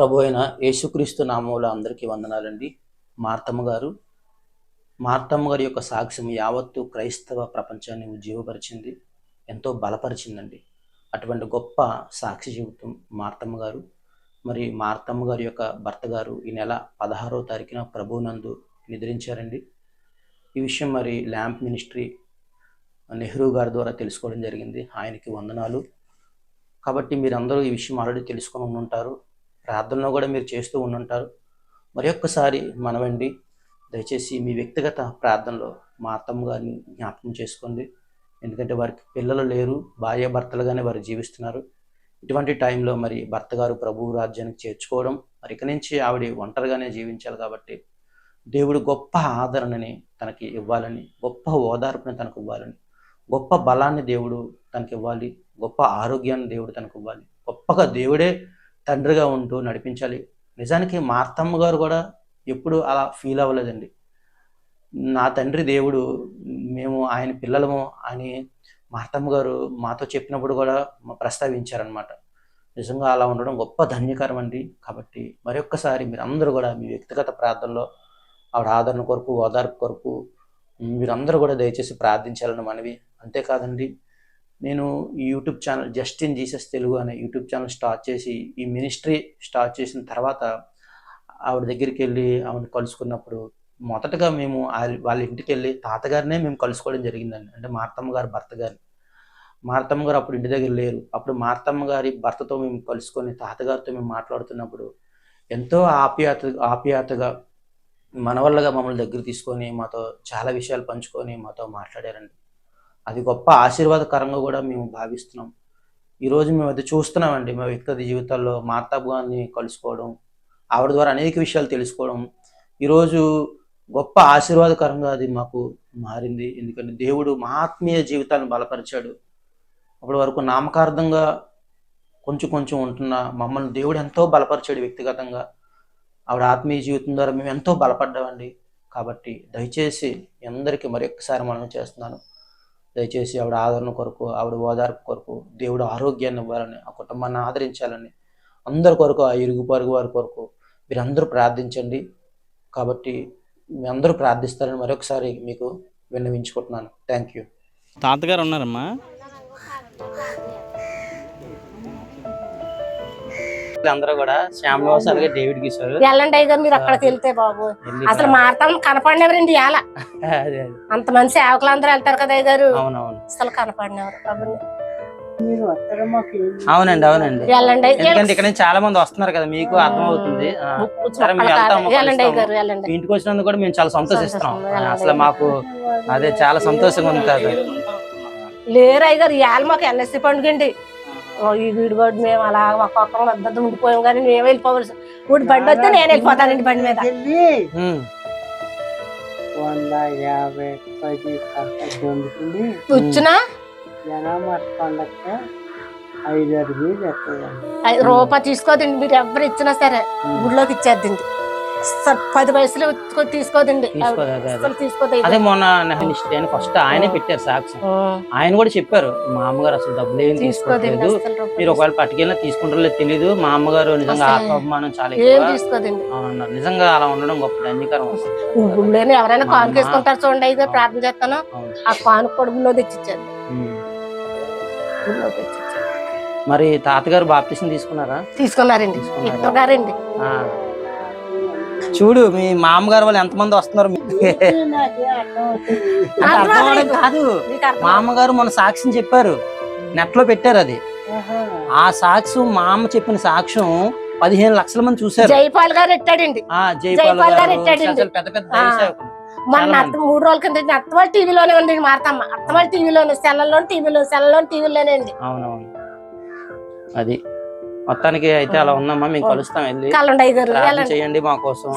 ప్రభు అయిన యేసుక్రీస్తు నామంలో అందరికీ వందనాలండి. మార్తమ్మ గారు మార్తమ్మ గారి యొక్క సాక్ష్యం యావత్తు క్రైస్తవ ప్రపంచాన్ని ఉజ్జీవపరిచింది ఎంతో బలపరిచిందండి. అటువంటి గొప్ప సాక్షి జీవితం మార్తమ్మ గారు. మరి మార్తమ్మ గారి యొక్క భర్త గారు ఈ నెల పదహారో తారీఖున ప్రభునందు నిద్రించారండి. ఈ విషయం మరి ల్యాంప్ మినిస్ట్రీ నెహ్రూ గారి ద్వారా తెలుసుకోవడం జరిగింది. ఆయనకి వందనాలు. కాబట్టి మీరందరూ ఈ విషయం ఆల్రెడీ తెలుసుకొని ఉంటారు ప్రార్థనలో కూడా మీరు చేస్తూ ఉండుంటారు. మరి ఒక్కసారి మనవండి దయచేసి మీ వ్యక్తిగత ప్రార్థనలో మా అత్తమ్మ గారిని జ్ఞాపకం చేసుకోండి. ఎందుకంటే వారికి పిల్లలు లేరు భార్య భర్తలుగానే వారు జీవిస్తున్నారు. ఇటువంటి టైంలో మరి భర్త గారు ప్రభువు రాజ్యానికి చేర్చుకోవడం మరి ఇక నుంచి ఆవిడ ఒంటరిగానే జీవించాలి కాబట్టి దేవుడు గొప్ప ఆదరణని తనకి ఇవ్వాలని గొప్ప ఓదార్పుని తనకు ఇవ్వాలని గొప్ప బలాన్ని దేవుడు తనకి ఇవ్వాలి గొప్ప ఆరోగ్యాన్ని దేవుడు తనకు ఇవ్వాలి. గొప్పగా దేవుడే తండ్రిగా ఉంటూ నడిపించాలి. నిజానికి మార్తమ్మ గారు కూడా ఎప్పుడు అలా ఫీల్ అవ్వలేదండి. నా తండ్రి దేవుడు మేము ఆయన పిల్లలము అని మార్తమ్మ గారు మాతో చెప్పినప్పుడు కూడా ప్రస్తావించారనమాట నిజంగా అలా ఉండడం గొప్ప ధన్యకరం అండి. కాబట్టి మరొక్కసారి మీరు అందరూ కూడా మీ వ్యక్తిగత ప్రార్థనలో ఆవిడ ఆదరణ కొరకు ఓదార్పు కొరకు మీరందరూ కూడా దయచేసి ప్రార్థించాలని మనవి. అంతేకాదండి నేను ఈ YouTube channel just in Jesus Telugu అనే యూట్యూబ్ ఛానల్ స్టార్ట్ చేసి ఈ మినిస్ట్రీ స్టార్ట్ చేసిన తర్వాత ఆవిడ దగ్గరికి వెళ్ళి ఆవిడ కలుసుకున్నప్పుడు మొదటగా మేము వాళ్ళ ఇంటికి వెళ్ళి తాతగారినే మేము కలుసుకోవడం జరిగిందండి. అంటే మార్తమ్మ గారు భర్త గారిని మార్తమ్మ గారు అప్పుడు ఇంటి దగ్గర లేరు. అప్పుడు మార్తమ్మ గారి భర్తతో మేము కలుసుకొని తాతగారితో మేము మాట్లాడుతున్నప్పుడు ఎంతో ఆప్యాయత ఆప్యాయతగా మనవల్లగా మమ్మల్ని దగ్గర తీసుకొని మాతో చాలా విషయాలు పంచుకొని మాతో మాట్లాడారండి. అది గొప్ప ఆశీర్వాదకరంగా కూడా మేము భావిస్తున్నాం. ఈరోజు మేము అది చూస్తున్నామండి. మా వ్యక్తిగత జీవితాల్లో మార్తాబు గారిని కలుసుకోవడం ఆవిడ ద్వారా అనేక విషయాలు తెలుసుకోవడం. ఈరోజు గొప్ప ఆశీర్వాదకరంగా అది మాకు మారింది. ఎందుకంటే దేవుడు మహాత్మీయ జీవితాన్ని బలపరిచాడు. అప్పటి వరకు నామకార్థంగా కొంచెం కొంచెం ఉంటున్న మమ్మల్ని దేవుడు ఎంతో బలపరిచాడు వ్యక్తిగతంగా. ఆవిడ ఆత్మీయ జీవితం ద్వారా మేము ఎంతో బలపడ్డామండి. కాబట్టి దయచేసి అందరికీ మరొకసారి మనం చేస్తున్నాను. దయచేసి ఆవిడ ఆదరణ కొరకు ఆవిడ ఓదార్పు కొరకు దేవుడు ఆరోగ్యాన్ని ఇవ్వాలని ఆ కుటుంబాన్ని ఆదరించాలని అందరి కొరకు ఆ ఇరుగు పొరుగు వారి కొరకు మీరందరూ ప్రార్థించండి. కాబట్టి మీ అందరూ ప్రార్థిస్తారని మరొకసారి మీకు విన్నవించుకుంటున్నాను. Thank you. తాతగారు ఉన్నారమ్మా. అందరూ కూడా శ్యామనివాస్ అలాగే డేవిడ్ అయ్య గారు మీరు అక్కడికి వెళ్తే బాబు. అసలు మారతాం కనపడినవరండి ఇవాళ. అదే అంత మంది సేవకులు అందరూ వెళ్తారు కదా అయ్య గారు. అవునవును. అసలు కనపడినవారు బాబు. అవునండి అవునండి. ఎందుకంటే ఇక్కడ చాలా మంది వస్తున్నారు కదా మీకు అర్థం అవుతుంది ఆ, సరే మేము వెళ్తాము, వెళ్ళండి అయ్య కలుస్తాము. గారు వెళ్ళండి మీ ఇంటికి వచ్చినందుకు కూడా మేము చాలా సంతోషిస్తున్నాం సంతోషం. ఆ, అసలు మాకు అదే చాలా సంతోషంగా ఉంది కదా లేరు అయ్య గారు ఇవాళ మాకు ఎన్ఎస్సి పండుగ అండి. ఓ, ఈ వీడి బోర్డు మేము అలా ఒక్కొక్కరు మద్దతు ఉండిపోయాం కానీ మేము వెళ్ళిపోవలసి ఇప్పుడు బండి వస్తే నేను వెళ్ళిపోతానండి బండి మీద. వంద యాభై పది దొందుకుని కూర్చున్నా? జనామా పండగ ఐదు ఆరు వేలు ఎక్కదండి ఐదు రూపాయి తీసుకోదండి మీరు ఎవరు ఇచ్చినా సరే. గుడిలోకి ఇచ్చేద్దండి పది ఇచ్చుకో- తీసుకోదండి. తీసుకోదు, అదే, మొన్న ఫస్ట్ ఆయనే పెట్టారు సాక్షి ఆయన కూడా చెప్పారు మా అమ్మగారు అసలు డబ్బులు ఏం తీసుకోలేదు మీరు ఒకవేళ పట్టుకెళ్ళినా తీసుకుంటారో తెలియదు మా అమ్మగారు నిజంగా ఆత్మాభిమానం చాలా అవునన్నారు. నిజంగా అలా ఉండడం గొప్ప అసలు. గుళ్ళోనే ఎవరైనా కాను చేసుకుంటారు చూడండి అయితే ప్రార్థన చేస్తాను. ఆ కాను కూడా గుళ్ళో తెచ్చిచ్చారు. ఉమ్. గుళ్ళో తెచ్చిచ్చారు. మరి తాతగారు బాప్తిసం తీసుకున్నారా? తీసుకున్నారండి. తీసుకున్నారా? చూడు మీ మామగారు వాళ్ళు ఎంతమంది వస్తున్నారు? అర్థం కాదు. మీకు అర్థం మా అమ్మగారు మన సాక్ష్యం చెప్పారు. నెట్లో పెట్టారు అది. ఆ సాక్ష్యం మా అమ్మ చెప్పిన సాక్ష్యం పదిహేను లక్షల మంది చూశారు. జైపాల్ గారు ఎట్టాడండి జైపాల్ గారు ఎట్టాడండి. పెద్ద పెద్ద. మన అత్త మూడు రోజుల కింద అత్తవాళ్ళ టీవీలోనే ఉంది మారతమ్మ. అత్తవాళ్ళ టీవీలోనే సెల్లల్లో టీవీలో సెల్లలో టీవీలోనే అండి. అవునవును. అది. మొత్తానికి అయితే అలా ఉన్నామా? మేము కలుస్తాం వెళ్ళి. చేయండి మా కోసం.